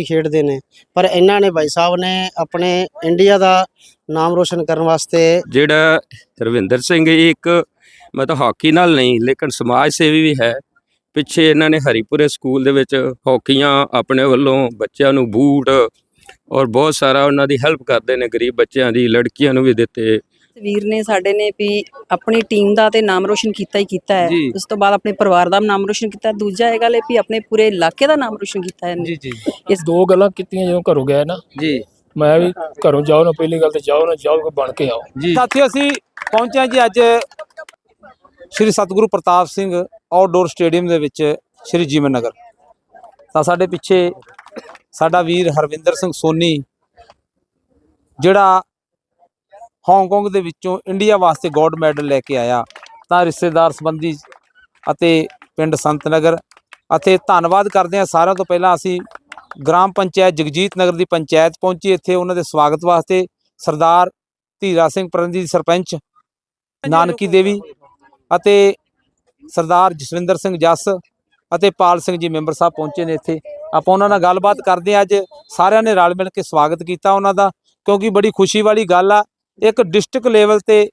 ਵੀ ਖੇਡਦੇ ਨੇ। ਪਰ ਇਹਨਾਂ ਨੇ ਭਾਈ ਸਾਹਿਬ ਨੇ ਆਪਣੇ ਇੰਡੀਆ ਦਾ ਨਾਮ ਰੋਸ਼ਨ ਕਰਨ ਵਾਸਤੇ ਜਿਹੜਾ ਰਵਿੰਦਰ ਸਿੰਘ ਇਹ ਇੱਕ ਮਤਲਬ ਹਾਕੀ ਨਾਲ ਨਹੀਂ, ਲੇਕਿਨ ਸਮਾਜ ਸੇਵੀ ਵੀ ਹੈ। ਪਿੱਛੇ ਇਹਨਾਂ ਨੇ ਹਰੀਪੁਰੇ ਸਕੂਲ ਦੇ ਵਿੱਚ ਹਾਕੀਆਂ ਆਪਣੇ ਵੱਲੋਂ ਬੱਚਿਆਂ ਨੂੰ ਬੂਟ ਔਰ ਬਹੁਤ ਸਾਰਾ ਉਹਨਾਂ ਦੀ ਹੈਲਪ ਕਰਦੇ ਨੇ, ਗਰੀਬ ਬੱਚਿਆਂ ਦੀ, ਲੜਕੀਆਂ ਨੂੰ ਵੀ ਦਿੱਤੇ। ਵੀਰ ਨੇ ਸਾਡੇ ਨੇ ਵੀ ਆਪਣੀ ਟੀਮ ਦਾ ਤੇ ਨਾਮ ਰੋਸ਼ਨ ਕੀਤਾ ਹੀ ਕੀਤਾ ਹੈ। ਜੀ। ਉਸ ਤੋਂ ਬਾਅਦ ਆਪਣੇ ਪਰਿਵਾਰ ਦਾ ਨਾਮ ਰੋਸ਼ਨ ਕੀਤਾ ਦੂਜਾ ਇਹ ਗੱਲ ਹੈ ਵੀ ਆਪਣੇ ਪੂਰੇ ਇਲਾਕੇ ਦਾ ਨਾਮ ਰੋਸ਼ਨ ਕੀਤਾ ਹੈ ਜੀ ਜੀ ਇਸ ਦੋ ਗੱਲਾਂ ਕੀਤੀਆਂ ਜਦੋਂ ਘਰੋਂ ਗਏ ਨਾ ਜੀ। ਮੈਂ ਵੀ ਘਰੋਂ ਜਾਓ ਨਾ ਪਹਿਲੀ ਗੱਲ ਤੇ ਜਾਓ ਨਾ ਜਾਓ ਕੇ ਬਣ ਕੇ ਆਓ। ਜੀ। ਸਾਥੀਓ ਅਸੀਂ ਪਹੁੰਚੇ ਹਾਂ ਜੀ ਅੱਜ ਸ਼੍ਰੀ ਸਤਿਗੁਰੂ ਪ੍ਰਤਾਪ ਸਿੰਘ ਆਊਟਡੋਰ ਸਟੇਡੀਅਮ ਦੇ ਵਿੱਚ ਸ਼੍ਰੀ ਜੀਵਨ ਨਗਰ। ਤਾਂ ਸਾਡੇ ਪਿੱਛੇ ਸਾਡਾ ਵੀਰ ਹਰਵਿੰਦਰ ਸਿੰਘ ਸੋਨੀ ਜਿਹੜਾ ਹਾਂਗਕਾਂਗ ਦੇ ਵਿੱਚੋਂ ਇੰਡੀਆ ਵਾਸਤੇ ਗੋਲਡ ਮੈਡਲ ਲੈ ਕੇ ਆਇਆ। ਤਾਂ ਰਿਸ਼ਤੇਦਾਰ ਸੰਬੰਧੀ ਅਤੇ ਪਿੰਡ ਸੰਤ ਨਗਰ ਅਤੇ ਧੰਨਵਾਦ ਕਰਦੇ ਹਾਂ ਸਾਰਿਆਂ ਤੋਂ ਪਹਿਲਾਂ ਅਸੀਂ ਗ੍ਰਾਮ ਪੰਚਾਇਤ ਜਗਜੀਤ ਨਗਰ ਦੀ ਪੰਚਾਇਤ ਪਹੁੰਚੀ। ਇੱਥੇ ਉਹਨਾਂ ਦੇ ਸਵਾਗਤ ਵਾਸਤੇ ਸਰਦਾਰ ਧੀਰਾ ਸਿੰਘ ਪ੍ਰੰਦੀ ਸਰਪੰਚ ਨਾਨਕੀ ਦੇਵੀ ਅਤੇ ਸਰਦਾਰ ਜਸਵਿੰਦਰ ਸਿੰਘ ਜੱਸ ਅਤੇ ਪਾਲ ਸਿੰਘ ਜੀ ਮੈਂਬਰ ਸਾਹਿਬ ਪਹੁੰਚੇ ਨੇ ਇੱਥੇ। ਆਪਾਂ ਉਹਨਾਂ ਨਾਲ ਗੱਲਬਾਤ ਕਰਦੇ ਹਾਂ। ਅੱਜ ਸਾਰਿਆਂ ਨੇ ਰਲ ਮਿਲ ਕੇ ਸਵਾਗਤ ਕੀਤਾ ਉਹਨਾਂ ਦਾ, ਕਿਉਂਕਿ ਬੜੀ ਖੁਸ਼ੀ ਵਾਲੀ ਗੱਲ ਆ ਇੱਕ ਡਿਸਟ੍ਰਿਕਟ ਲੈਵਲ ਤੇ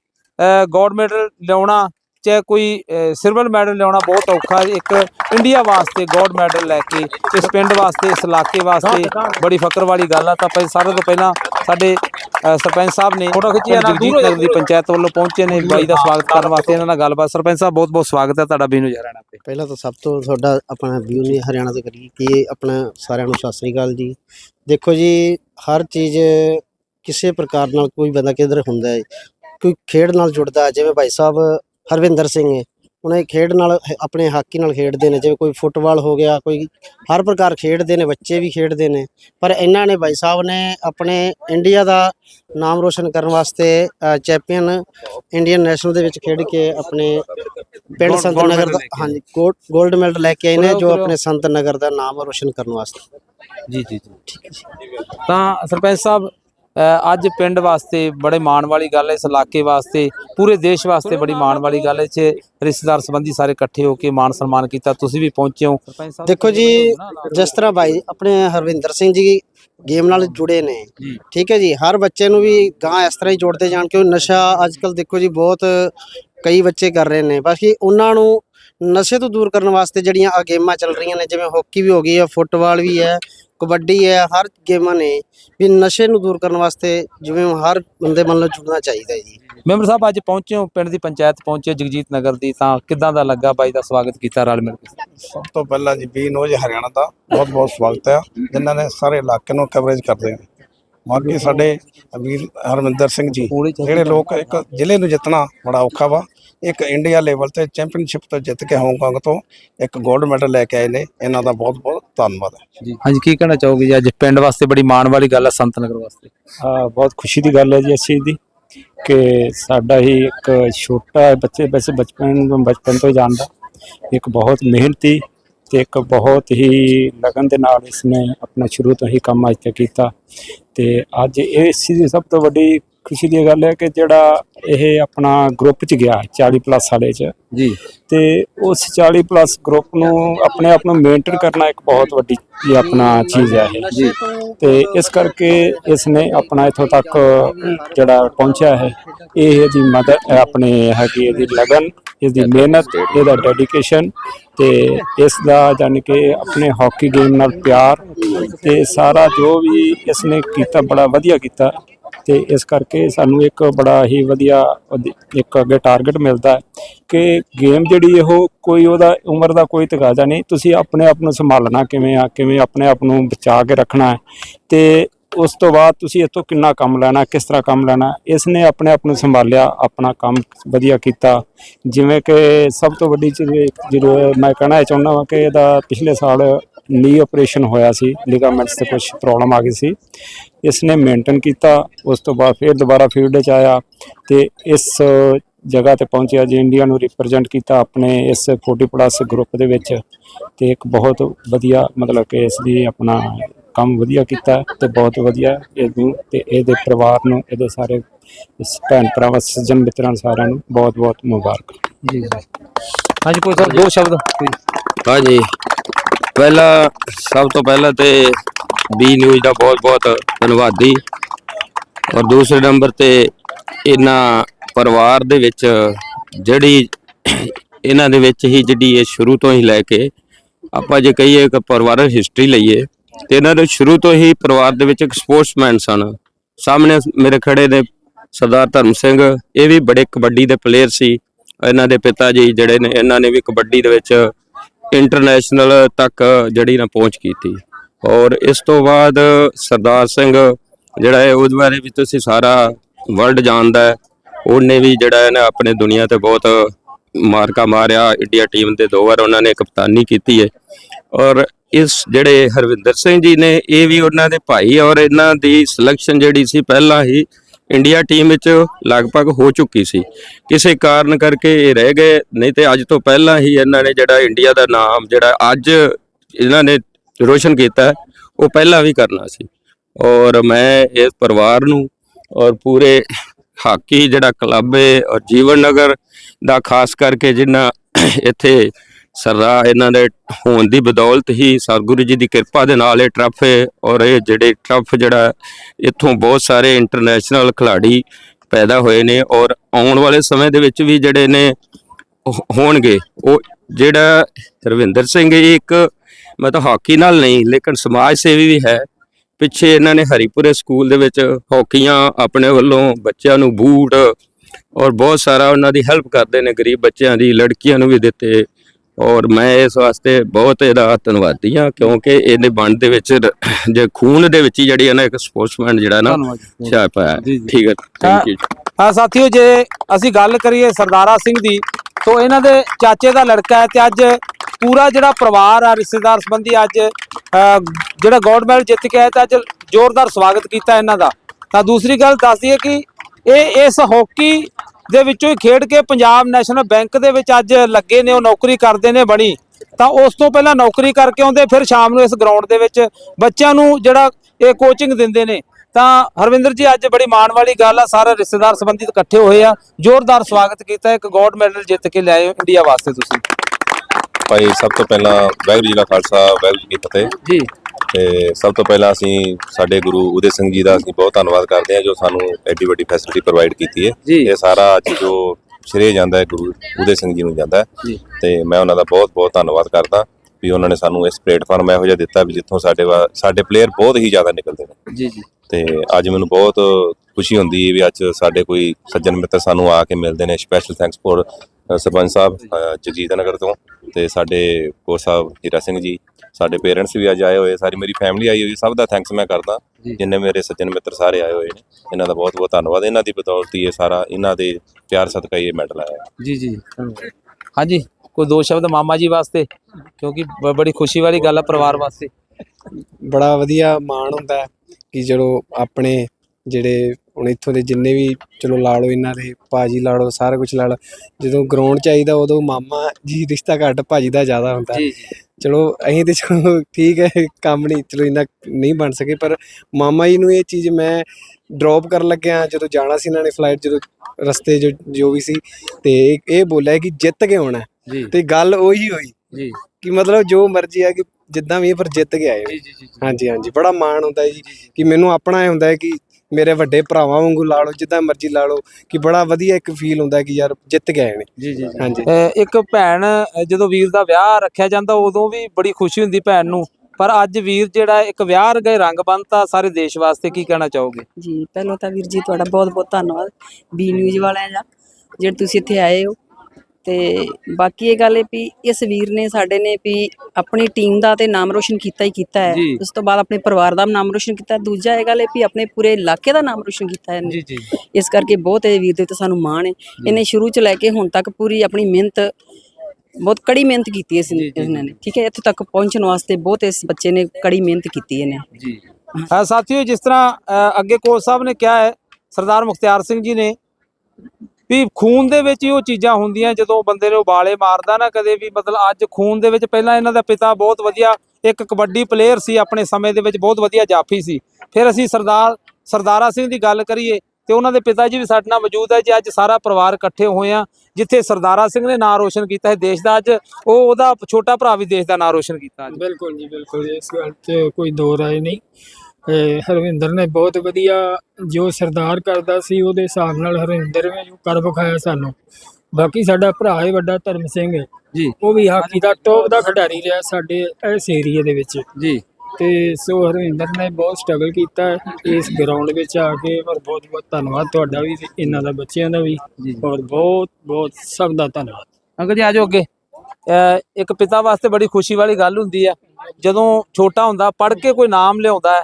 ਗੋਲਡ ਮੈਡਲ ਲਿਆਉਣਾ ਚਾਹੇ ਕੋਈ ਸਿਲਵਰ ਮੈਡਲ ਲਿਆਉਣਾ ਬਹੁਤ ਔਖਾ ਹੈ। ਇੱਕ ਇੰਡੀਆ ਵਾਸਤੇ ਗੋਲਡ ਮੈਡਲ ਲੈ ਕੇ ਇਸ ਪਿੰਡ ਵਾਸਤੇ ਇਸ ਇਲਾਕੇ ਵਾਸਤੇ ਬੜੀ ਫਖਰ ਵਾਲੀ ਗੱਲ ਆ। ਤਾਂ ਪਹਿਲਾਂ ਸਾਰਿਆਂ ਤੋਂ ਪਹਿਲਾਂ ਸਾਡੇ ਸਰਪੰਚ ਸਾਹਿਬ ਨੇ ਜਗਜੀਤ ਨਗਰ ਦੀ ਪੰਚਾਇਤ ਵੱਲੋਂ ਪਹੁੰਚੇ ਨੇ। ਬਾਈ ਦਾ ਸਵਾਗਤ ਕਰਨ ਵਾਸਤੇ ਇਹਨਾਂ ਨਾਲ ਗੱਲਬਾਤ। ਸਰਪੰਚ ਸਾਹਿਬ ਬਹੁਤ ਬਹੁਤ ਸਵਾਗਤ ਹੈ ਤੁਹਾਡਾ ਬੀਨੂ ਤੇ। ਪਹਿਲਾਂ ਤਾਂ ਸਭ ਤੋਂ ਤੁਹਾਡਾ ਆਪਣਾ ਵਿਊ ਨੇ ਹਰਿਆਣਾ ਤੋਂ ਕਰੀਏ ਕਿ ਆਪਣਾ ਸਾਰਿਆਂ ਨੂੰ ਸਤਿ ਸ੍ਰੀ ਅਕਾਲ ਜੀ। ਦੇਖੋ ਜੀ ਹਰ ਚੀਜ਼ ਕਿਸੇ ਪ੍ਰਕਾਰ ਨਾਲ ਕੋਈ ਬੰਦਾ ਕਿਧਰ ਹੁੰਦਾ ਹੈ ਕੋਈ ਖੇਡ ਨਾਲ ਜੁੜਦਾ ਹੈ, ਜਿਵੇਂ ਭਾਈ ਸਾਹਿਬ ਹਰਵਿੰਦਰ ਸਿੰਘ ਹੈ ਉਹਨੇ ਖੇਡ ਨਾਲ ਆਪਣੇ ਹਾਕੀ ਨਾਲ ਖੇਡਦੇ ਨੇ ਜਿਵੇਂ ਕੋਈ ਫੁੱਟਬਾਲ ਹੋ ਗਿਆ ਕੋਈ ਹਰ ਪ੍ਰਕਾਰ ਖੇਡਦੇ ਨੇ ਬੱਚੇ ਵੀ ਖੇਡਦੇ ਨੇ ਪਰ ਇਹਨਾਂ ਨੇ ਭਾਈ ਸਾਹਿਬ ਨੇ ਆਪਣੇ ਇੰਡੀਆ ਦਾ ਨਾਮ ਰੋਸ਼ਨ ਕਰਨ ਵਾਸਤੇ ਚੈਂਪੀਅਨ ਇੰਡੀਅਨ ਨੈਸ਼ਨਲ ਦੇ ਵਿੱਚ ਖੇਡ ਕੇ ਆਪਣੇ ਪਿੰਡ ਸੰਤ ਨਗਰ ਦਾ ਹਾਂਜੀ ਗੋਲਡ ਮੈਡਲ ਲੈ ਕੇ ਆਏ ਨੇ ਜੋ। ਆਪਣੇ ਸੰਤ ਨਗਰ ਦਾ ਨਾਮ ਰੋਸ਼ਨ ਕਰਨ ਵਾਸਤੇ ਜੀ ਜੀ ਜੀ ਤਾਂ ਸਰਪੰਚ ਸਾਹਿਬ ਅੱਜ ਪਿੰਡ ਵਾਸਤੇ ਬੜੇ ਮਾਣ ਵਾਲੀ ਗੱਲ ਹੈ ਇਸ ਇਲਾਕੇ ਵਾਸਤੇ ਪੂਰੇ ਦੇਸ਼ ਵਾਸਤੇ ਬੜੀ ਮਾਣ ਵਾਲੀ ਗੱਲ ਹੈ ਇੱਥੇ ਰਿਸ਼ਤੇਦਾਰ ਸੰਬੰਧੀ ਸਾਰੇ ਇਕੱਠੇ ਹੋ ਕੇ ਮਾਣ ਸਨਮਾਨ ਕੀਤਾ ਤੁਸੀਂ ਵੀ ਪਹੁੰਚੇ ਹੋ ਦੇਖੋ ਜੀ ਜਿਸ ਤਰ੍ਹਾਂ ਭਾਈ ਆਪਣੇ ਹਰਵਿੰਦਰ ਸਿੰਘ ਜੀ ਗੇਮ ਨਾਲ ਜੁੜੇ ਨੇ। ਠੀਕ ਹੈ ਜੀ ਹਰ ਬੱਚੇ ਨੂੰ ਵੀ ਗਾਂ ਇਸ ਤਰ੍ਹਾਂ ਹੀ ਜੋੜਦੇ ਜਾਣ ਕਿਉਂ ਨਸ਼ਾ ਅੱਜਕੱਲ ਦੇਖੋ ਜੀ ਬਹੁਤ ਕਈ ਬੱਚੇ ਕਰ ਰਹੇ ਨੇ ਬਾਕੀ ਉਹਨਾਂ ਨੂੰ ਨਸ਼ੇ ਤੋਂ ਦੂਰ ਕਰਨ ਵਾਸਤੇ ਜਿਹੜੀਆਂ ਆ ਗੇਮਾਂ ਚੱਲ ਰਹੀਆਂ ਨੇ ਜਿਵੇਂ ਹਾਕੀ ਵੀ ਹੋ ਗਈ ਹੈ ਫੁੱਟਬਾਲ ਵੀ ਹੈ ਕਬੱਡੀ ਹੈ ਹਰ ਗੇਮਾਂ ਨੇ ਵੀ ਨਸ਼ੇ ਨੂੰ ਦੂਰ ਕਰਨ ਵਾਸਤੇ ਜਿਵੇਂ ਹਰ ਬੰਦੇ ਮਨ ਨੂੰ ਜੁੜਨਾ ਚਾਹੀਦਾ ਹੈ ਜੀ। ਮੈਂਬਰ ਸਾਹਿਬ ਅੱਜ ਪਹੁੰਚੇ ਹੋ ਪਿੰਡ ਦੀ ਪੰਚਾਇਤ ਪਹੁੰਚੇ ਜਗਜੀਤ ਨਗਰ ਦੀ ਤਾਂ ਕਿੱਦਾਂ ਦਾ ਲੱਗਾ ਬਾਈ ਦਾ ਸਵਾਗਤ ਕੀਤਾ ਰਲ ਮਿਲ ਕੇ? ਸਭ ਤੋਂ ਪਹਿਲਾਂ ਜੀ ਬੀ ਨੋਜ ਹਰਿਆਣਾ ਦਾ ਬਹੁਤ ਬਹੁਤ ਸਵਾਗਤ ਹੈ ਜਿਨ੍ਹਾਂ ਨੇ ਸਾਰੇ ਇਲਾਕੇ ਨੂੰ ਕਵਰੇਜ ਕਰਦੇ ਨੇ ਬਾਕੀ ਸਾਡੇ ਵੀਰ ਹਰਮਿੰਦਰ ਸਿੰਘ ਜੀ ਜਿਹੜੇ ਲੋਕ ਇੱਕ ਜ਼ਿਲ੍ਹੇ ਨੂੰ ਜਿੱਤਣਾ ਬੜਾ ਔਖਾ ਵਾ ਇੱਕ ਇੰਡੀਆ ਲੈਵਲ ਤੇ ਚੈਂਪੀਅਨਸ਼ਿਪ ਤੋਂ ਜਿੱਤ ਕੇ ਹਾਂਗਕਾਂਗ ਤੋਂ ਇੱਕ 골ਡ ਮੈਡਲ ਲੈ ਕੇ ਆਏ ਨੇ। ਇਹਨਾਂ ਦਾ ਬਹੁਤ ਬਹੁਤ ਧੰਨਵਾਦ ਹੈ। ਜੀ। ਹਾਂਜੀ ਕੀ ਕਹਿਣਾ ਚਾਹੋਗੇ ਜੀ? ਅੱਜ ਪਿੰਡ ਵਾਸਤੇ ਬੜੀ ਮਾਣ ਵਾਲੀ ਗੱਲ ਹੈ ਸੰਤ ਨਗਰ ਵਾਸਤੇ। ਹਾਂ ਬਹੁਤ ਖੁਸ਼ੀ ਦੀ ਗੱਲ ਹੈ ਜੀ ਇਸ ਚੀਜ਼ ਦੀ ਕਿ ਸਾਡਾ ਹੀ ਇੱਕ ਛੋਟਾ ਬੱਚੇ ਵੈਸੇ ਬਚਪਨ ਬਚਪਨ ਤੋਂ ਹੀ ਜਾਣਦਾ। ਇੱਕ ਬਹੁਤ ਮਿਹਨਤੀ ਤੇ ਇੱਕ ਬਹੁਤ ਹੀ ਲਗਨ ਦੇ ਨਾਲ ਇਸਨੇ ਆਪਣਾ ਸ਼ੁਰੂ ਤੋਂ ਹੀ ਕੰਮ ਅੱਜ ਤੱਕ ਕੀਤਾ। ਤੇ ਅੱਜ ਇਸ ਚੀਜ਼ ਦੀ ਸਭ ਤੋਂ ਵੱਡੀ ਖੁਸ਼ੀ ਦੀ ਗੱਲ ਹੈ ਕਿ ਜਿਹੜਾ ਇਹ ਆਪਣਾ ਗਰੁੱਪ ਚ ਗਿਆ 40 ਪਲੱਸ ਵਾਲੇ ਚ। ਜੀ। ਤੇ ਉਸ 40 ਪਲੱਸ ਗਰੁੱਪ ਨੂੰ ਆਪਣੇ ਆਪ ਨੂੰ ਮੇਨਟੇਨ ਕਰਨਾ ਇੱਕ ਬਹੁਤ ਵੱਡੀ ਇਹ ਆਪਣਾ ਚੀਜ਼ ਹੈ ਇਹ। ਜੀ। ਤੇ ਇਸ ਕਰਕੇ ਇਸ ਨੇ ਆਪਣਾ ਇਥੋਂ ਤੱਕ ਜਿਹੜਾ ਪਹੁੰਚਿਆ ਹੈ ਇਹ ਇਹਦੀ ਮਦਦ ਆਪਣੇ ਹੈਗੀ ਇਹਦੀ ਲਗਨ ਇਹਦੀ ਮਿਹਨਤ ਇਹਦਾ ਡੈਡੀਕੇਸ਼ਨ ਤੇ ਇਸ ਦਾ ਜਾਣੀ ਕਿ ਆਪਣੇ ਹਾਕੀ ਗੇਮ ਨਾਲ ਪਿਆਰ ਤੇ ਸਾਰਾ ਜੋ ਵੀ ਇਸ ਨੇ ਕੀਤਾ ਬੜਾ ਵਧੀਆ ਕੀਤਾ। ਤੇ ਇਸ ਕਰਕੇ ਸਾਨੂੰ ਇੱਕ ਬੜਾ ਹੀ ਵਧੀਆ ਇੱਕ ਅੱਗੇ ਟਾਰਗੇਟ ਮਿਲਦਾ ਹੈ ਕਿ ਗੇਮ ਜਿਹੜੀ ਉਹ ਕੋਈ ਉਹਦਾ ਉਮਰ ਦਾ ਕੋਈ ਤਕਾਜ਼ਾ ਨਹੀਂ, ਤੁਸੀਂ ਆਪਣੇ ਆਪ ਨੂੰ ਸੰਭਾਲਣਾ ਕਿਵੇਂ ਆ, ਕਿਵੇਂ ਆਪਣੇ ਆਪ ਨੂੰ ਬਚਾ ਕੇ ਰੱਖਣਾ ਹੈ ਤੇ ਉਸ ਤੋਂ ਬਾਅਦ ਤੁਸੀਂ ਇਹ ਕਿੰਨਾ ਕੰਮ ਲੈਣਾ, ਕਿਸ ਤਰ੍ਹਾਂ ਕੰਮ ਲੈਣਾ ਇਸ ਨੇ ਆਪਣੇ ਆਪ ਨੂੰ ਸੰਭਾਲਿਆ, ਆਪਣਾ ਕੰਮ ਵਧੀਆ ਕੀਤਾ। ਜਿਵੇਂ ਕਿ ਸਭ ਤੋਂ ਵੱਡੀ ਚੀਜ਼ ਜਦੋਂ ਮੈਂ ਕਹਿਣਾ ਇਹ ਚਾਹੁੰਦਾ ਹਾਂ ਕਿ ਇਹਦਾ ਪਿਛਲੇ ਸਾਲ ਨੀ ਆਪਰੇਸ਼ਨ ਹੋਇਆ ਸੀ ਲਿਗਾਮੈਂਟਸ ਤੇ ਕੁਝ ਪ੍ਰੋਬਲਮ ਆ ਗਈ ਸੀ। ਇਸ ਨੇ ਮੇਨਟੇਨ ਕੀਤਾ ਉਸ ਤੋਂ ਬਾਅਦ ਫਿਰ ਦੁਬਾਰਾ ਫੀਲਡ 'ਚ ਆਇਆ ਤੇ ਇਸ ਜਗ੍ਹਾ ਤੇ ਪਹੁੰਚਿਆ ਜੀ ਇੰਡੀਆ ਨੂੰ ਰਿਪਰੈਜ਼ੈਂਟ ਕੀਤਾ ਆਪਣੇ ਇਸ 40 ਪਲੱਸ ਗਰੁੱਪ ਦੇ ਵਿੱਚ ਤੇ ਇੱਕ ਬਹੁਤ ਵਧੀਆ ਮਤਲਬ ਕਿ ਇਸ ਦੀ ਆਪਣਾ ਕੰਮ ਵਧੀਆ ਕੀਤਾ ਤੇ ਬਹੁਤ ਵਧੀਆ ਇਹਨੂੰ ਤੇ ਇਹਦੇ ਪਰਿਵਾਰ ਨੂੰ ਇਹਦੇ ਸਾਰੇ ਇਸ ਭੈਣ ਭਰਾਵਾਂ ਸੱਜਣ ਮਿੱਤਰਾਂ ਸਾਰਿਆਂ ਨੂੰ ਬਹੁਤ ਬਹੁਤ ਮੁਬਾਰਕ। ਜੀ। ਹਾਂਜੀ ਕੋਈ ਸਰ ਦੋ ਸ਼ਬਦ। ਹਾਂਜੀ। ਪਹਿਲਾ ਸਭ ਤੋਂ ਪਹਿਲਾਂ ਤੇ ਬੀ ਨਿਊਜ਼ ਦਾ ਬਹੁਤ-ਬਹੁਤ ਧੰਨਵਾਦੀ ਔਰ ਦੂਸਰੇ ਨੰਬਰ ਤੇ ਇਹਨਾਂ ਪਰਿਵਾਰ ਦੇ ਵਿੱਚ ਜਿਹੜੀ ਇਹਨਾਂ ਦੇ ਵਿੱਚ ਹੀ ਜਿਹੜੀ ਇਹ ਸ਼ੁਰੂ ਤੋਂ ਹੀ ਲੈ ਕੇ ਆਪਾਂ ਜੇ ਕਹੀਏ ਇੱਕ ਪਰਿਵਾਰਕ ਹਿਸਟਰੀ ਲਈਏ, ਤੇ ਇਹਨਾਂ ਦੇ ਸ਼ੁਰੂ ਤੋਂ ਹੀ ਪਰਿਵਾਰ ਦੇ ਵਿੱਚ ਇੱਕ ਸਪੋਰਟਸਮੈਨ ਸਨ। ਸਾਹਮਣੇ ਮੇਰੇ ਖੜੇ ਨੇ ਸਰਦਾਰ ਧਰਮ ਸਿੰਘ, ਇਹ ਵੀ ਬੜੇ ਕਬੱਡੀ ਦੇ ਪਲੇਅਰ ਸੀ। ਇਹਨਾਂ ਦੇ ਪਿਤਾ ਜੀ ਜਿਹੜੇ ਨੇ, ਇਹਨਾਂ ਨੇ ਵੀ ਕਬੱਡੀ ਦੇ ਵਿੱਚ ਇੰਟਰਨੈਸ਼ਨਲ ਤੱਕ ਜਿਹੜੀ ਨਾ ਪਹੁੰਚ ਕੀਤੀ। ਔਰ ਇਸ ਤੋਂ ਬਾਅਦ ਸਰਦਾਰ ਸਿੰਘ ਜਿਹੜਾ ਹੈ, ਉਹਦੇ ਬਾਰੇ ਵੀ ਤੁਸੀਂ ਸਾਰਾ ਵਰਲਡ ਜਾਣਦਾ ਹੈ। ਉਹਨੇ ਵੀ ਜਿਹੜਾ ਹੈ ਨਾ, ਆਪਣੇ ਦੁਨੀਆ ਤੇ ਬਹੁਤ ਮਾਰਕਾ ਮਾਰਿਆ। ਇੰਡੀਆ ਟੀਮ ਦੇ ਦੋ ਵਾਰ ਉਹਨਾਂ ਨੇ ਕਪਤਾਨੀ ਕੀਤੀ ਹੈ। ਔਰ ਇਸ ਜਿਹੜੇ ਹਰਵਿੰਦਰ ਸਿੰਘ ਜੀ ਨੇ, ਇਹ ਵੀ ਉਹਨਾਂ ਦੇ ਭਾਈ ਔਰ ਇਹਨਾਂ ਦੀ ਸਿਲੈਕਸ਼ਨ ਜਿਹੜੀ ਸੀ, ਪਹਿਲਾਂ ਹੀ ਇੰਡੀਆ ਟੀਮ ਵਿੱਚ ਲਗਭਗ ਹੋ ਚੁੱਕੀ ਸੀ। ਕਿਸੇ ਕਾਰਨ ਕਰਕੇ ਇਹ ਰਹਿ ਗਏ। ਨਹੀਂ ਤੇ ਅੱਜ ਤੋਂ ਪਹਿਲਾਂ ਹੀ ਇਹਨਾਂ ਨੇ ਜਿਹੜਾ ਇੰਡੀਆ ਦਾ ਨਾਮ, ਜਿਹੜਾ ਅੱਜ ਇਹਨਾਂ ਨੇ ਰੋਸ਼ਨ ਕੀਤਾ ਉਹ ਪਹਿਲਾਂ ਵੀ ਕਰਨਾ ਸੀ। ਔਰ ਮੈਂ ਇਸ ਪਰਿਵਾਰ ਨੂੰ ਔਰ ਪੂਰੇ ਹਾਕੀ ਜਿਹੜਾ ਕਲੱਬ ਹੈ ਔਰ ਜੀਵਨ ਨਗਰ ਦਾ ਖਾਸ ਕਰਕੇ ਜਿੰਨਾ ਇੱਥੇ ਸਰਰਾ ਇਹਨਾਂ ਦੇ ਹੋਣ ਦੀ ਬਦੌਲਤ ਹੀ ਸਤਿਗੁਰੂ ਜੀ ਦੀ ਕਿਰਪਾ ਦੇ ਨਾਲ ਇਹ ਟਰਫ ਹੈ ਔਰ ਇਹ ਜਿਹੜੇ ਟਰਫ ਜਿਹੜਾ ਇੱਥੋਂ ਬਹੁਤ ਸਾਰੇ ਇੰਟਰਨੈਸ਼ਨਲ ਖਿਡਾਰੀ ਪੈਦਾ ਹੋਏ ਨੇ ਔਰ ਆਉਣ ਵਾਲੇ ਸਮੇਂ ਦੇ ਵਿੱਚ ਵੀ ਜਿਹੜੇ ਨੇ ਹੋਣਗੇ। ਉਹ ਜਿਹੜਾ ਰਵਿੰਦਰ ਸਿੰਘ ਇੱਕ ਇੱਕ ਮਤਲਬ ਹਾਕੀ ਨਾਲ ਨਹੀਂ ਲੇਕਿਨ ਸਮਾਜ ਸੇਵੀ ਵੀ ਹੈ ਪਿੱਛੇ ਇਹਨਾਂ ਨੇ ਹਰੀਪੁਰੇ ਸਕੂਲ ਦੇ ਵਿੱਚ ਹਾਕੀਆਂ ਆਪਣੇ ਵੱਲੋਂ ਬੱਚਿਆਂ ਨੂੰ ਬੂਟ ਔਰ ਬਹੁਤ ਸਾਰਾ ਉਹਨਾਂ ਦੀ ਹੈਲਪ ਕਰਦੇ ਨੇ ਗਰੀਬ ਬੱਚਿਆਂ ਦੀ ਲੜਕੀਆਂ ਨੂੰ ਵੀ ਦਿੱਤੇ ਔਰ ਮੈਂ ਇਸ ਵਾਸਤੇ ਬਹੁਤ ਇਹਦਾ ਧੰਨਵਾਦੀ ਹਾਂ ਕਿਉਂਕਿ ਇਹਦੇ ਬਣ ਦੇ ਵਿੱਚ ਜੇ ਖੂਨ ਦੇ ਵਿੱਚ ਜਿਹੜੀ ਹੈ ਨਾ ਇੱਕ ਸਪੋਰਟਸਮੈਨ ਜਿਹੜਾ ਨਾ। ਛਾਪ ਹੈ। ਠੀਕ ਹੈ ਥੈਂਕ ਯੂ ਹਾਂ ਸਾਥੀਓ ਜੇ ਅਸੀਂ ਗੱਲ ਕਰੀਏ ਸਰਦਾਰਾ ਸਿੰਘ ਦੀ ਤੋਂ ਇਹਨਾਂ ਦੇ ਚਾਚੇ ਦਾ ਲੜਕਾ ਹੈ ਤੇ ਅੱਜ ਪੂਰਾ ਜਿਹੜਾ ਪਰਿਵਾਰ ਆ, ਰਿਸ਼ਤੇਦਾਰ ਸੰਬੰਧੀ ਅੱਜ ਜਿਹੜਾ ਗੋਲਡ ਮੈਡਲ ਜਿੱਤ ਕੇ ਆਇਆ ਤਾਂ ਅੱਜ ਜ਼ੋਰਦਾਰ ਸਵਾਗਤ ਕੀਤਾ ਇਹਨਾਂ ਦਾ। ਤਾਂ ਦੂਸਰੀ ਗੱਲ ਦੱਸ ਦਈਏ ਕਿ ਇਹ ਇਸ ਹਾਕੀ ਦੇ ਵਿੱਚੋਂ ਹੀ ਖੇਡ ਕੇ ਪੰਜਾਬ ਨੈਸ਼ਨਲ ਬੈਂਕ ਦੇ ਵਿੱਚ ਅੱਜ ਲੱਗੇ ਨੇ, ਉਹ ਨੌਕਰੀ ਕਰਦੇ ਨੇ ਬਣੀ। ਤਾਂ ਉਸ ਤੋਂ ਪਹਿਲਾਂ ਨੌਕਰੀ ਕਰਕੇ ਆਉਂਦੇ, ਫਿਰ ਸ਼ਾਮ ਨੂੰ ਇਸ ਗਰਾਊਂਡ ਦੇ ਵਿੱਚ ਬੱਚਿਆਂ ਨੂੰ ਜਿਹੜਾ ਇਹ ਕੋਚਿੰਗ ਦਿੰਦੇ ਨੇ। ਤਾਂ ਹਰਵਿੰਦਰ ਜੀ, ਅੱਜ ਬੜੀ ਮਾਣ ਵਾਲੀ ਗੱਲ ਆ, ਸਾਰੇ ਰਿਸ਼ਤੇਦਾਰ ਸੰਬੰਧਿਤ ਇਕੱਠੇ ਹੋਏ ਆ, ਜ਼ੋਰਦਾਰ ਸਵਾਗਤ ਕੀਤਾ, ਇੱਕ ਗੋਲਡ ਮੈਡਲ ਜਿੱਤ ਕੇ ਲਿਆਏ ਇੰਡੀਆ ਵਾਸਤੇ ਤੁਸੀਂ। ਭਾਈ ਸਭ ਤੋਂ ਪਹਿਲਾਂ ਵਾਹਿਗੁਰੂ ਜੀ ਦਾ ਖਾਲਸਾ ਵਾਹਿਗੁਰੂ ਜੀ ਕੀ ਫਤਿਹ। ਜੀ। ਤੇ ਸਭ ਤੋਂ ਪਹਿਲਾਂ ਅਸੀਂ ਸਾਡੇ ਗੁਰੂ ਉਦੇ ਸਿੰਘ ਜੀ ਦਾ ਅਸੀਂ ਬਹੁਤ ਧੰਨਵਾਦ ਕਰਦੇ ਹਾਂ ਜੋ ਸਾਨੂੰ ਐਡੀ ਵੱਡੀ ਫੈਸਿਲਿਟੀ ਪ੍ਰੋਵਾਈਡ ਕੀਤੀ ਹੈ। ਜੀ। ਇਹ ਸਾਰਾ ਅੱਜ ਜੋ ਸ਼੍ਰੇ ਜਾਂਦਾ ਹੈ ਗੁਰੂ ਉਦੇ ਸਿੰਘ ਜੀ ਨੂੰ ਜਾਂਦਾ ਹੈ। ਜੀ। ਤੇ ਮੈਂ ਉਹਨਾਂ ਦਾ ਬਹੁਤ ਬਹੁਤ ਧੰਨਵਾਦ ਕਰਦਾ ਵੀ ਉਹਨਾਂ ਨੇ ਸਾਨੂੰ ਇਸ ਪਲੇਟਫਾਰਮ ਇਹੋ ਜਿਹਾ ਦਿੱਤਾ ਵੀ ਜਿੱਥੋਂ ਸਾਡੇ ਵਾ- ਸਾਡੇ ਪਲੇਅਰ ਬਹੁਤ ਹੀ ਜ਼ਿਆਦਾ ਨਿਕਲਦੇ ਨੇ। ਜੀ ਜੀ। ਤੇ ਅੱਜ ਮੈਨੂੰ ਬਹੁਤ ਖੁਸ਼ੀ ਹੁੰਦੀ ਹੈ ਵੀ ਅੱਜ ਸਾਡੇ ਕੋਈ ਸੱਜਣ ਮਿੱਤਰ ਸਾਨੂੰ ਆ ਕੇ ਮਿਲਦੇ ਨੇ। Special thanks for sarpanch sahib Jagjit Nagar ਤੋਂ ਤੇ ਸਾਡੇ ਕੋਚ ਸਾਹਿਬ ਹੀਰਾ ਸਿੰਘ ਜੀ ਸਾਡੇ ਪੇਰੈਂਟਸ ਵੀ ਅੱਜ ਆਏ ਹੋਏ ਸਾਰੀ ਮੇਰੀ ਫੈਮਿਲੀ ਆਈ ਹੋਈ ਸਭ ਦਾ ਥੈਂਕਸ ਮੈਂ ਕਰਦਾ। ਜਿੰਨੇ ਮੇਰੇ ਸੱਜਣ ਮਿੱਤਰ ਸਾਰੇ ਆਏ ਹੋਏ ਨੇ ਇਹਨਾਂ ਦਾ ਬਹੁਤ ਬਹੁਤ ਧੰਨਵਾਦ ਇਹਨਾਂ ਦੀ ਬਦੌਲਤ ਹੀ ਇਹ ਸਾਰਾ ਇਹਨਾਂ ਦੇ ਪਿਆਰ ਸਦਕਾ ਹੀ ਇਹ ਮੈਡਲ ਆਇਆ। ਜੀ ਜੀ ਹਾਂਜੀ ਕੋਈ ਦੋ ਸ਼ਬਦ ਮਾਮਾ ਜੀ ਵਾਸਤੇ ਕਿਉਂਕਿ ਬ- ਬੜੀ ਖੁਸ਼ੀ ਵਾਲੀ ਗੱਲ ਆ ਪਰਿਵਾਰ ਵਾਸਤੇ। ਬੜਾ ਵਧੀਆ ਮਾਣ ਹੁੰਦਾ ਕਿ ਚਲੋ ਆਪਣੇ ਜਿਹੜੇ ਹੁਣ ਇੱਥੋਂ ਦੇ ਜਿੰਨੇ ਵੀ ਚਲੋ ਲਾ ਲਓ ਇਹਨਾਂ ਦੇ ਭਾਜੀ ਲਾ ਲਓ ਸਾਰਾ ਕੁਝ ਲਾ ਲਓ ਜਦੋਂ ਗਰਾਊਂਡ ਚਾਹੀਦਾ ਉਦੋਂ ਮਾਮਾ ਜੀ ਰਿਸ਼ਤਾ ਘੱਟ ਭਾਜੀ ਦਾ ਜ਼ਿਆਦਾ ਹੁੰਦਾ। ਜੀ ਚਲੋ ਅਸੀਂ ਤੇ ਚਲੋ ਠੀਕ ਹੈ ਕੰਮ ਨਹੀਂ ਚਲੋ ਇੰਨਾ ਨਹੀਂ ਬਣ ਸਕੇ ਪਰ ਮਾਮਾ ਜੀ ਨੂੰ ਇਹ ਚੀਜ਼ ਮੈਂ ਡ੍ਰੌਪ ਕਰਨ ਲੱਗਿਆ ਜਦੋਂ ਜਾਣਾ ਸੀ ਇਹਨਾਂ ਨੇ ਫਲਾਈਟ ਜਦੋਂ ਰਸਤੇ ਜੋ ਜੋ ਵੀ ਸੀ ਤੇ ਇਹ- ਬੋਲਿਆ ਕਿ ਜਿੱਤ ਕੇ ਆਉਣਾ। ਜੀ ਤੇ ਗੱਲ ਉਹੀ ਹੋਈ ਜੀ ਕਿ ਮਤਲਬ ਜੋ ਮਰਜ਼ੀ ਆ ਕਿ ਜਿੱਦਾਂ ਵੀ ਹੈ ਪਰ ਜਿੱਤ ਕੇ ਆਏ ਨੇ। ਜੀ ਜੀ ਜੀ ਹਾਂਜੀ ਹਾਂਜੀ ਬੜਾ ਮਾਣ ਹੁੰਦਾ ਹੈ ਜੀ ਕਿ ਮੈਨੂੰ ਆਪਣਾ ਇਹ ਹੁੰਦਾ ਹੈ ਕਿ ਮੇਰੇ ਵੱਡੇ ਭਰਾਵਾਂ ਵਾਂਗੂ ਲਾ ਲਓ ਜਿੱਦਾਂ ਮਰਜ਼ੀ ਲਾ ਲਓ ਕਿ ਬੜਾ ਵਧੀਆ ਇੱਕ ਫੀਲ ਹੁੰਦਾ ਕਿ ਯਾਰ ਜਿੱਤ ਗਏ ਨੇ। ਜੀ ਜੀ ਹਾਂਜੀ। ਅਹ ਇੱਕ ਭੈਣ ਅਹ ਜਦੋਂ ਵੀਰ ਦਾ ਵਿਆਹ ਰੱਖਿਆ ਜਾਂਦਾ ਉਦੋਂ ਵੀ ਬੜੀ ਖੁਸ਼ੀ ਹੁੰਦੀ ਭੈਣ ਨੂੰ। ਪਰ ਅੱਜ ਵੀਰ ਜਿਹੜਾ ਇੱਕ ਵਿਆਹ ਗਏ ਰੰਗ ਬੰਨਤਾ ਸਾਰੇ ਦੇਸ਼ ਵਾਸਤੇ ਕੀ ਕਹਿਣਾ ਚਾਹੋਗੇ? ਜੀ ਪਹਿਲਾਂ ਤਾਂ ਵੀਰ ਜੀ ਤੁਹਾਡਾ ਬਹੁਤ ਬਹੁਤ ਧੰਨਵਾਦ ਬੀ ਨਿਊਜ਼ ਵਾਲਿਆਂ ਦਾ ਜਿਹੜੇ ਤੁਸੀਂ ਇੱਥੇ ਆਏ ਹੋ। ਤੇ ਬਾਕੀ ਇਹ ਗੱਲ ਹੈ ਵੀ ਇਸ ਵੀਰ ਨੇ ਸਾਡੇ ਨੇ ਵੀ ਆਪਣੀ ਟੀਮ ਦਾ ਤੇ ਨਾਮ ਰੋਸ਼ਨ ਕੀਤਾ ਹੀ ਕੀਤਾ ਹੈ। ਜੀ। ਉਸ ਤੋਂ ਬਾਅਦ ਆਪਣੇ ਪਰਿਵਾਰ ਦਾ ਨਾਮ ਰੋਸ਼ਨ ਕੀਤਾ ਦੂਜਾ ਇਹ ਗੱਲ ਹੈ ਵੀ ਆਪਣੇ ਪੂਰੇ ਇਲਾਕੇ ਦਾ ਨਾਮ ਰੋਸ਼ਨ ਕੀਤਾ ਹੈ ਇਹਨੇ। ਜੀ ਇਸ ਕਰਕੇ ਬਹੁਤ ਇਹ ਵੀਰ ਦੇ ਉੱਤੇ ਸਾਨੂੰ ਮਾਣ ਹੈ। ਇਹਨੇ ਸ਼ੁਰੂ ਚ ਲੈ ਕੇ ਹੁਣ ਤੱਕ ਪੂਰੀ ਆਪਣੀ ਮਿਹਨਤ ਬਹੁਤ ਕੜੀ ਮਿਹਨਤ ਕੀਤੀ ਹੈ ਇਸ ਜੀ, ਜੀ, ਇਹਨਾਂ। ਨੇ ਠੀਕ ਹੈ ਇੱਥੇ ਤੱਕ ਪਹੁੰਚਣ ਵਾਸਤੇ ਬਹੁਤ ਇਸ ਬੱਚੇ ਨੇ ਕੜੀ ਮਿਹਨਤ ਕੀਤੀ ਇਹਨੇ। ਜੀ। ਹਾਂ। ਸਾਥੀਓ ਜਿਸ ਤਰ੍ਹਾਂ ਅ, ਅੱਗੇ ਕੋਚ ਸਾਹਿਬ ਨੇ ਕਿਹਾ ਹੈ ਸਰਦਾਰ ਮੁਖਤਿਆਰ ਸਿੰਘ ਜੀ ਨੇ ਵੀ ਖੂਨ ਦੇ ਵਿੱਚ ਹੀ ਉਹ ਚੀਜ਼ਾਂ ਹੁੰਦੀਆਂ, ਜਦੋਂ ਬੰਦੇ ਨੇ ਉਬਾਲੇ ਮਾਰਦਾ ਨਾ ਕਦੇ ਵੀ, ਮਤਲਬ ਅੱਜ ਖੂਨ ਦੇ ਵਿੱਚ ਪਹਿਲਾਂ ਇਹਨਾਂ ਦਾ ਪਿਤਾ ਬਹੁਤ ਵਧੀਆ ਇੱਕ ਕਬੱਡੀ ਪਲੇਅਰ ਸੀ, ਆਪਣੇ ਸਮੇਂ ਦੇ ਵਿੱਚ ਬਹੁਤ ਵਧੀਆ ਜਾਫੀ ਸੀ। ਫਿਰ ਅਸੀਂ ਸਰਦਾਰ, ਸਰਦਾਰਾ ਸਿੰਘ ਦੀ ਗੱਲ ਕਰੀਏ, ਤੇ ਉਹਨਾਂ ਦੇ ਪਿਤਾ ਜੀ ਵੀ ਸਾਡੇ ਨਾਲ ਮੌਜੂਦ ਹੈ, ਜੀ ਅੱਜ ਸਾਰਾ ਪਰਿਵਾਰ ਇਕੱਠੇ ਹੋਏ ਆ ਜਿੱਥੇ ਸਰਦਾਰਾ ਸਿੰਘ ਨੇ ਨਾਂ ਰੋਸ਼ਨ ਕੀਤਾ ਹੈ, ਦੇਸ਼ ਦਾ ਅੱਜ, ਉਹ ਉਹਦਾ ਛੋਟਾ ਭਰਾ ਵੀ ਦੇਸ਼ ਦਾ ਨਾਂ ਰੋਸ਼ਨ ਕੀਤਾ ਅੱਜ। ਬਿਲਕੁਲ ਜੀ, ਬਿਲਕੁਲ ਇਸ ਗੱਲ 'ਚ ਕੋਈ ਦੋ ਰਾਏ ਨਹੀਂ। ਹਰਵਿੰਦਰ ਨੇ ਬਹੁਤ ਵਧੀਆ ਜੋ ਸਰਦਾਰ ਕਰਦਾ ਸੀ ਉਹਦੇ ਹਿਸਾਬ ਨਾਲ ਹਰਵਿੰਦਰ ਨੇ ਜੋ ਕਰ ਵਿਖਾਇਆ ਸਾਨੂੰ। ਬਾਕੀ ਸਾਡਾ ਭਰਾ ਹੈ ਵੱਡਾ ਧਰਮ ਸਿੰਘ। ਜੀ। ਉਹ ਵੀ ਹਾਕੀ ਦਾ ਟੌਪ ਦਾ ਖਿਡਾਰੀ ਰਿਹਾ ਸਾਡੇ ਇਸ ਏਰੀਏ ਦੇ ਵਿੱਚ। ਜੀ। ਤੇ ਸੋ ਹਰਵਿੰਦਰ ਨੇ ਬਹੁਤ ਸਟਰਗਲ ਕੀਤਾ ਹੈ ਇਸ ਗਰਾਊਂਡ ਵਿੱਚ ਆ ਕੇ। ਔਰ ਬਹੁਤ ਬਹੁਤ ਧੰਨਵਾਦ ਤੁਹਾਡਾ ਵੀ ਤੇ ਇਹਨਾਂ ਦਾ ਬੱਚਿਆਂ ਦਾ ਵੀ। ਔਰ ਬਹੁਤ ਬਹੁਤ ਸਭ ਦਾ ਧੰਨਵਾਦ। ਅੰਕਲ ਜੀ ਆਜੋ ਅੱਗੇ। ਇੱਕ ਪਿਤਾ ਵਾਸਤੇ ਬੜੀ ਖੁਸ਼ੀ ਵਾਲੀ ਗੱਲ ਹੁੰਦੀ ਆ। ਜਦੋਂ ਛੋਟਾ ਹੁੰਦਾ ਪੜ ਕੇ ਕੋਈ ਨਾਮ ਲਿਆਉਂਦਾ ਹੈ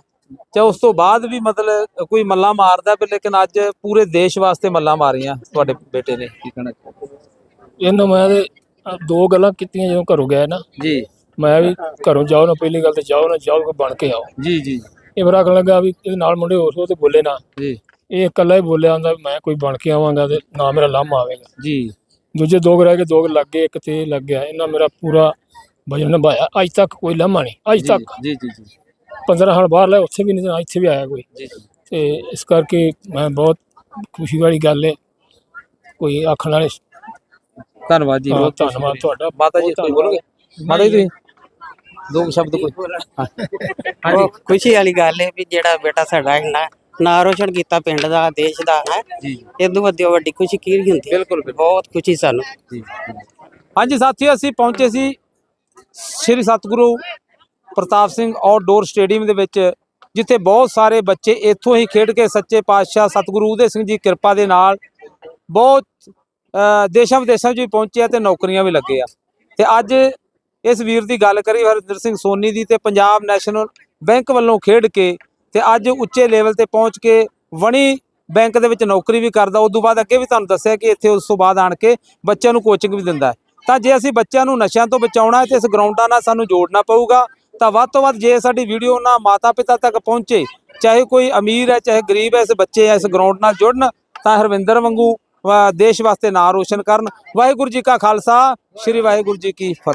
ਤੇ ਉਸ ਤੋਂ ਬਾਅਦ ਵੀ ਮਤਲਬ ਕੋਈ ਮੱਲਾ ਮਾਰਦਾ ਪਰ ਲੇਕਿਨ ਅੱਜ ਪੂਰੇ ਦੇਸ਼ ਵਾਸਤੇ ਮੱਲਾ ਮਾਰੀਆਂ ਤੁਹਾਡੇ ਬੇਟੇ ਨੇ। ਕੀ ਕਹਿਣਾ ਇਹਨੂੰ ਮੈਂ ਤੇ ਦੋ ਗੱਲਾਂ ਕੀਤੀਆਂ ਜਦੋਂ ਘਰੋਂ ਗਿਆ ਨਾ। ਜੀ। ਮੈਂ ਵੀ ਘਰੋਂ ਜਾਓ ਨਾ ਪਹਿਲੀ ਗੱਲ ਤੇ ਜਾਓ ਨਾ ਜਾਓ ਕੇ ਬਣ ਕੇ ਆਓ। ਜੀ ਜੀ। ਇਹ ਬੜਾ ਆਖਣ ਲੱਗਾ ਵੀ ਇਹਦੇ ਨਾਲ ਮੁੰਡੇ ਹੋਰ ਸੋ ਤੇ ਬੋਲੇ ਨਾ। ਜੀ। ਇਹ ਇਕੱਲਾ ਹੀ ਬੋਲਿਆ ਹੁੰਦਾ ਮੈਂ ਕੋਈ ਬਣ ਕੇ ਆਵਾਂਗਾ ਤੇ ਨਾ ਮੇਰਾ ਲਾਮਾ ਆਵੇਗਾ। ਜੀ। ਦੂਜੇ ਦੋ ਰਹਿ ਕੇ ਦੋ ਲੱਗ ਗਏ ਇੱਕ ਤੇ ਲੱਗ ਗਿਆ। ਇਹਨਾਂ ਮੇਰਾ ਪੂਰਾ ਵਜਨ ਨਿਭਾਇਆ। ਅੱਜ ਤੱਕ ਕੋਈ ਲਾਮਾ ਨਹੀਂ। ਅੱਜ ਤੱਕ। ਜੀ ਜੀ ਜੀ। 15 ਸਾਲ ਬਾਹਰ ਲੈ ਉੱਥੇ ਵੀ ਨਹੀਂ ਤੇ ਇੱਥੇ ਵੀ ਆਇਆ ਕੋਈ। ਜੀ ਤੇ ਇਸ ਕਰਕੇ ਮੈਂ ਬਹੁਤ ਖੁਸ਼ੀ ਵਾਲੀ ਗੱਲ ਹੈ ਕੋਈ ਆਖਣ ਵਾਲੇ ਧੰਨਵਾਦ ਜੀ ਬਹੁਤ ਧੰਨਵਾਦ ਤੁਹਾਡਾ ਮਾਤਾ ਜੀ ਕੋਈ ਬੋਲੋਗੇ? ਮਾਤਾ ਜੀ ਤੁਸੀਂ? ਦੋ ਸ਼ਬਦ ਕੋਈ। ਹਾਂਜੀ। ਖੁਸ਼ੀ ਵਾਲੀ ਗੱਲ ਹੈ ਵੀ ਜਿਹੜਾ ਬੇਟਾ ਸਾਡਾ ਇੰਨਾ ਨਾਂ ਰੋਸ਼ਨ ਕੀਤਾ ਪਿੰਡ ਦਾ ਦੇਸ਼ ਦਾ ਹੈ। ਜੀ ਇਦੋਂ ਵੱਡੀ ਵੱਡੀ ਖੁਸ਼ੀ ਕੀ ਹੁੰਦੀ ਹੈ? ਬਿਲਕੁਲ ਬਿਲਕੁਲ। ਬਹੁਤ ਖੁਸ਼ੀ ਸਾਨੂੰ। ਜੀ। ਹਾਂਜੀ ਸਾਥੀਓ ਅਸੀਂ ਪਹੁੰਚੇ ਸੀ ਸ੍ਰੀ ਸਤਿਗੁਰੂ ਪ੍ਰਤਾਪ ਸਿੰਘ ਆਊਟਡੋਰ ਸਟੇਡੀਅਮ ਦੇ ਵਿੱਚ, ਜਿੱਥੇ ਬਹੁਤ ਸਾਰੇ ਬੱਚੇ ਇੱਥੋਂ ਹੀ ਖੇਡ ਕੇ ਸੱਚੇ ਪਾਤਸ਼ਾਹ ਸਤਿਗੁਰੂ ਉਦੇ ਸਿੰਘ ਜੀ ਕਿਰਪਾ ਦੇ ਨਾਲ ਬਹੁਤ ਦੇਸ਼ਾਂ ਵਿਦੇਸ਼ਾਂ 'ਚ ਵੀ ਪਹੁੰਚੇ ਆ ਤੇ ਨੌਕਰੀਆਂ ਵੀ ਲੱਗੇ ਆ। ਤੇ ਅੱਜ ਇਸ ਵੀਰ ਦੀ ਗੱਲ ਕਰੀ, ਹਰਜਿੰਦਰ ਸਿੰਘ ਸੋਨੀ ਦੀ ਤੇ ਪੰਜਾਬ ਨੈਸ਼ਨਲ ਬੈਂਕ ਵੱਲੋਂ ਖੇਡ ਕੇ ਤੇ ਅੱਜ ਉੱਚੇ ਲੈਵਲ ਤੇ ਪਹੁੰਚ ਕੇ ਵਣੀ ਬੈਂਕ ਦੇ ਵਿੱਚ ਨੌਕਰੀ ਵੀ ਕਰਦਾ। ਉਸ ਤੋਂ ਬਾਅਦ ਅੱਗੇ ਵੀ ਤੁਹਾਨੂੰ ਦੱਸਿਆ ਕਿ ਇੱਥੇ ਉਸ ਤੋਂ ਬਾਅਦ ਆਣ ਕੇ ਬੱਚਿਆਂ ਨੂੰ ਕੋਚਿੰਗ ਵੀ ਦਿੰਦਾ ਤਾਂ ਜੇ ਅਸੀਂ ਬੱਚਿਆਂ ਨੂੰ ਨਸ਼ਿਆਂ ਤੋਂ ਬਚਾਉਣਾ ਹੈ ਤੇ ਇਸ ਗਰਾਊਂਡਾਂ ਨਾਲ ਸਾਨੂੰ ਜੋੜਨਾ ਪਊਗਾ। ਤਾਂ ਵੱਧ ਤੋਂ ਵੱਧ ਜੇ ਸਾਡੀ ਵੀਡੀਓ ਨਾ ਮਾਤਾ ਪਿਤਾ ਤੱਕ ਪਹੁੰਚੇ, ਚਾਹੇ ਕੋਈ ਅਮੀਰ ਹੈ, ਚਾਹੇ ਗਰੀਬ ਹੈ, ਇਸ ਬੱਚੇ ਇਸ ਗਰਾਊਂਡ ਨਾਲ ਜੁੜਨ, ਤਾਂ ਹਰਵਿੰਦਰ ਵਾਂਗੂ ਦੇਸ਼ ਵਾਸਤੇ ਨਾਂ ਰੋਸ਼ਨ ਕਰਨ। ਵਾਹਿਗੁਰੂ ਜੀ ਕਾ ਖਾਲਸਾ, ਸ੍ਰੀ ਵਾਹਿਗੁਰੂ ਜੀ ਕੀ ਫਤਿਹ।